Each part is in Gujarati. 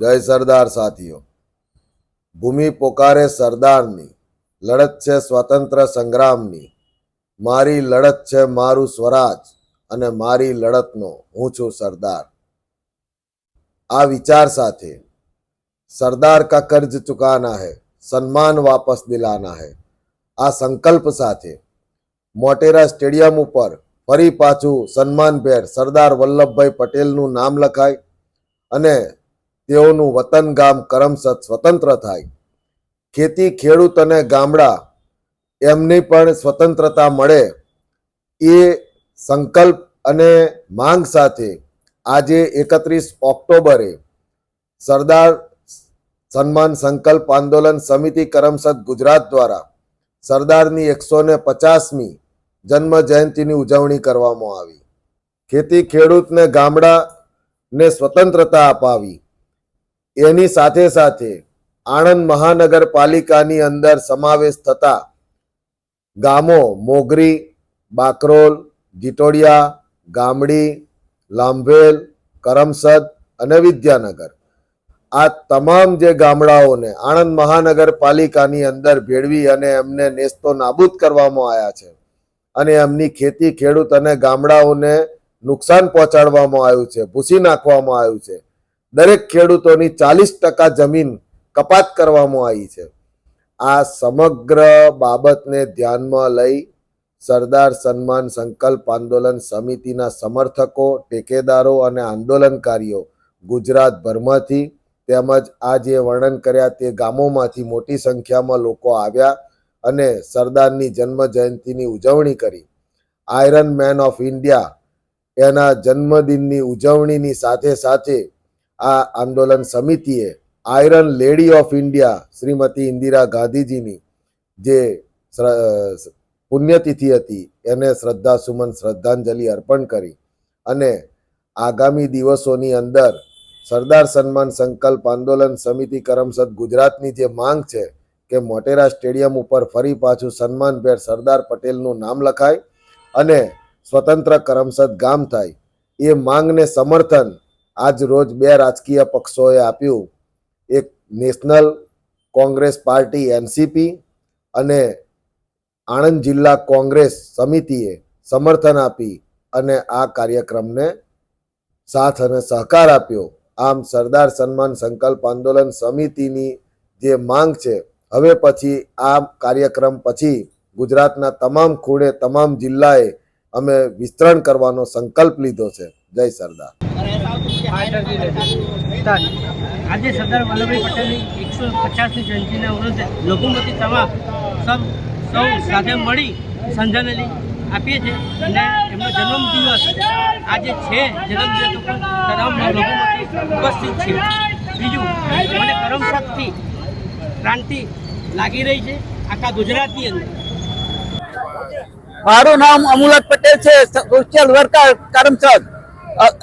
જય સરદાર સાથીઓ. ભૂમિ પોકારે સરદારની, લડત છે સ્વતંત્ર સંગ્રામની. મારી લડત છે મારું સ્વરાજ અને મારી લડતનો હું છું સરદાર. આ વિચાર સાથે સરદાર કા કર્જ ચુકાના હૈ, સન્માન વાપસ દિલાના હૈ. આ સંકલ્પ સાથે મોટેરા સ્ટેડિયમ ઉપર ફરી પાછું સન્માનભેર સરદાર વલ્લભભાઈ પટેલનું નામ લખાય અને તેઓનું વતન ગામ કરમસદ સ્વતંત્ર થાય. ખેતી ખેડૂત અને ગામડા એમની પણ સ્વતંત્રતા મળે. એ સંકલ્પ અને માંગ સાથે આજે એકત્રીસ ઓક્ટોબરે સરદાર સન્માન સંકલ્પ આંદોલન સમિતિ કરમસદ ગુજરાત દ્વારા સરદારની એકસો ને પચાસમી જન્મ જયંતિની ઉજવણી કરવામાં આવી. ખેતી ખેડૂતને ગામડાને સ્વતંત્રતા અપાવી. એની સાથે સાથે આણંદ મહાનગરપાલિકાની અંદર સમાવેશ થતા ગામો મોગરી, બાકરોલ જીટોડિયા ગામડી, લાંભેલ, કરમસદ અને વિદ્યાનગર. આ તમામ જે ગામડાઓને આણંદ મહાનગરપાલિકાની અંદર ભેળવી અને એમને નેસ્તો નાબૂદ કરવામાં આવ્યા છે અને એમની ખેતી ખેડૂત અને ગામડાઓને નુકસાન પહોંચાડવામાં આવ્યું છે, ભૂસી નાખવામાં આવ્યું છે. દરેક ખેડૂતોની ચાલીસ ટકા જમીન કપાત કરવામાં આવી છે. આ સમગ્ર બાબતને ધ્યાનમાં લઈ સરદાર સન્માન સંકલ્પ આંદોલન સમિતિના સમર્થકો, ટેકેદારો અને આંદોલનકારીઓ ગુજરાતભરમાંથી તેમજ આ જે વર્ણન કર્યા તે ગામોમાંથી મોટી સંખ્યામાં લોકો આવ્યા અને સરદારની જન્મ જયંતિની ઉજવણી કરી. આયરન મેન ઓફ ઇન્ડિયા એના જન્મદિનની ઉજવણીની સાથે સાથે આ આંદોલન સમિતિએ iron lady of India Shrimati Indira ગાંધીજીની જે પુણ્યતિથિ હતી, એને શ્રદ્ધા સુમન શ્રદ્ધાંજલિ અર્પણ કરી અને આગામી દિવસોની અંદર સરદાર સન્માન સંકલ્પ આંદોલન સમિતિ કરમસદ ગુજરાતની જે માંગ છે કે મોટેરા સ્ટેડિયમ ઉપર ફરી પાછું સન્માનભેર સરદાર પટેલનું નામ લખાય અને સ્વતંત્ર કરમસદ ગામ થાય, એ માંગને સમર્થન આજ રોજ બે રાજકીય પક્ષોએ આપ્યું. એક નેશનલ કોંગ્રેસ પાર્ટી એનસીપી અને આણંદ જિલ્લા કોંગ્રેસ સમિતિએ સમર્થન આપી અને આ કાર્યક્રમને સાથ અને સહકાર આપ્યો. આમ સરદાર સન્માન સંકલ્પ આંદોલન સમિતિની જે માંગ છે, હવે પછી આ કાર્યક્રમ પછી ગુજરાતના તમામ ખૂણે, તમામ જિલ્લાએ અમે વિસ્તરણ કરવાનો સંકલ્પ લીધો છે. જય સરદાર. આજે સરદાર વલ્લભભાઈ પટેલની એકસો પચાસની જયંતિના અવસરે લઘુમતી તમામ સૌ સૌ સાથે મળી શ્રદ્ધાંજલિ આપીએ છીએ અને એમનો જન્મદિવસ આજે છે. જન્મદિવસ તમામ લઘુમતી ઉપસ્થિત છે. બીજું મને કરમશક્તિ ક્રાંતિ લાગી રહી છે આખા ગુજરાતની અંદર. મારું નામ અમુલાદ પટેલ છે સોશિયલ વર્કર કરમસદ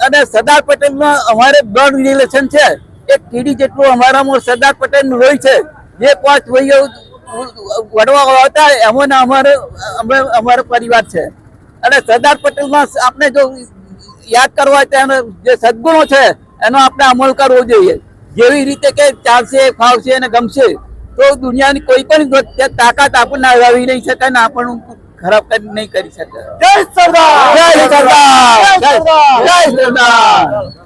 અને સરદાર પટેલમાં અમારે બ્લડ રિલેશન છે. એક કીડી જેટલું અમારામાં સરદાર પટેલનું હોય છે. જે પાંચ ભાઈઓ વડવા હતા ને અમારે અમે અમારો પરિવાર છે. અને સરદાર પટેલમાં આપણે જો યાદ કરવા તો એના જે સદગુણો છે, એનો આપણે અમલ કરવો જોઈએ. જેવી રીતે કે ચાલશે, ફાવશે અને ગમશે, તો દુનિયાની કોઈ પણ તાકાત આપણને હરાવી નહીં શકે ને આપણને ખરાબ કરી નહીં કરી શકે. જય સરદાર! જય સરદાર! જય સરદાર! જય સરદાર!